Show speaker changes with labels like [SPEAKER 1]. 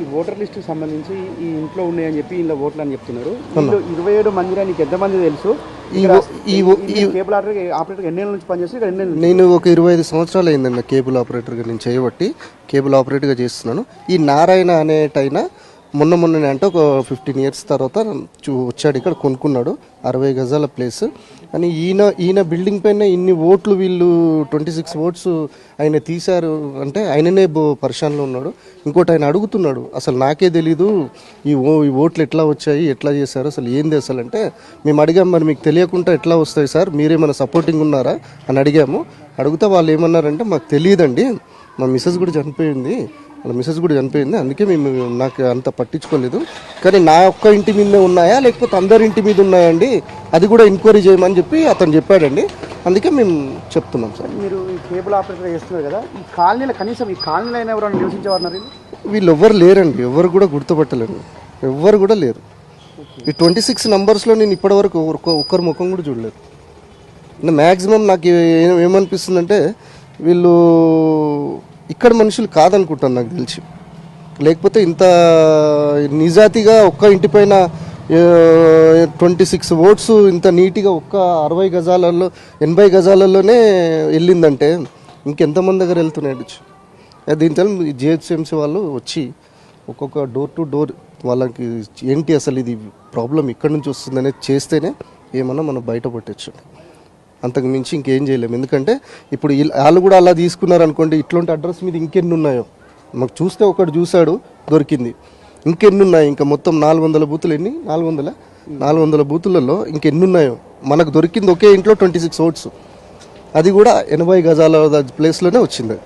[SPEAKER 1] ఈ voter list సంబంధించి ఈ ఇంట్లో ఉన్నాయని చెప్పి ఇలా ఓట్లు అని చెప్తున్నారు. ఇరవై ఏడు మందిరా నీకు ఎంతమంది తెలుసు? కేబుల్ ఆపరేటర్ ఎన్నేళ్ళ నుంచి పనిచేసి
[SPEAKER 2] నేను ఒక ఇరవై ఐదు సంవత్సరాలు అయిందండి కేబుల్ ఆపరేటర్గా నేను చేయబట్టి కేబుల్ ఆపరేటర్గా చేస్తున్నాను. ఈ నారాయణ అనేటైన మొన్న మొన్ననే అంటే ఒక ఫిఫ్టీన్ ఇయర్స్ తర్వాత చూ వచ్చాడు ఇక్కడ కొనుక్కున్నాడు అరవై గజాల ప్లేస్ అని ఈయన ఈయన బిల్డింగ్ పైన ఇన్ని ఓట్లు వీళ్ళు ట్వంటీ సిక్స్ ఓట్స్ ఆయన తీశారు అంటే ఆయననే బో- పరిశానలో ఉన్నాడు. ఇంకోటి ఆయన అడుగుతున్నాడు అసలు నాకే తెలీదు ఈ ఓ ఈ ఓట్లు ఎట్లా వచ్చాయి ఎట్లా చేశారు అసలు ఏంది అసలు? అంటే మేము అడిగాం మరి మీకు తెలియకుండా ఎట్లా వస్తాయి సార్? మీరేమైనా సపోర్టింగ్ ఉన్నారా? అని అడిగాము. అడిగితే వాళ్ళు ఏమన్నారంటే మాకు తెలియదండి మా మిస్సెస్ కూడా చనిపోయింది వాళ్ళ మిస్సెస్ కూడా చనిపోయింది. అందుకే మేము నాకు అంత పట్టించుకోలేదు. కానీ నా ఒక్క ఇంటి మీదనే ఉన్నాయా? లేకపోతే అందరి ఇంటి మీద ఉన్నాయండి? అది కూడా ఎంక్వైరీ చేయమని చెప్పి అతను చెప్పాడండి. అందుకే మేము చెప్తున్నాం సార్.
[SPEAKER 1] మీరు ఈ కేబుల్ ఆపరేటర్ చేస్తున్నారు కదా ఈ కాలనీలో కనీసం ఈ కాలనీలో అయినా ఎవరైనా నివసించేవారు వీళ్ళు
[SPEAKER 2] ఎవ్వరు లేరండి. ఎవరు కూడా గుర్తుపట్టలేరు. ఎవ్వరు కూడా లేరు. ఈ ట్వంటీ సిక్స్ నంబర్స్లో నేను ఇప్పటివరకు ఒక్క- ఒక్కరి ముఖం కూడా చూడలేదు. మ్యాక్సిమం నాకు ఏమనిపిస్తుందంటే వీళ్ళు ఇక్కడ మనుషులు కాదనుకుంటాను నాకు తెలిసి. లేకపోతే ఇంత నిజాతిగా ఒక్క ఇంటిపైన ట్వంటీ సిక్స్ ఓట్స్ ఇంత నీట్గా ఒక్క అరవై గజాలలో ఎనభై గజాలలోనే వెళ్ళిందంటే ఇంకెంతమంది దగ్గర వెళ్తున్నాయి దీంతో జిహెచ్ఎంసీ వాళ్ళు వచ్చి ఒక్కొక్క డోర్ టు డోర్ వాళ్ళకి ఏంటి అసలు ఇది ప్రాబ్లం ఇక్కడి నుంచి వస్తుందనేది చేస్తేనే ఏమన్నా మనం బయటపట్టచ్చు అంతకు మించి ఇంకేం చేయలేము. ఎందుకంటే ఇప్పుడు వాళ్ళు కూడా అలా తీసుకున్నారు అనుకోండి ఇట్లాంటి అడ్రస్ మీద ఇంకెన్ని ఉన్నాయో మాకు చూస్తే ఒకటి చూశాడు దొరికింది. ఇంకెన్ని ఉన్నాయి ఇంకా మొత్తం నాలుగు వందల బూతులు ఎన్ని? నాలుగు వందల నాలుగు వందల బూతులలో ఇంకెన్ని ఉన్నాయో మనకు దొరికింది ఒకే ఇంట్లో ట్వంటీ సిక్స్ ఓట్స్. అది కూడా ఎనభై గజాల ప్లేస్లోనే వచ్చింది.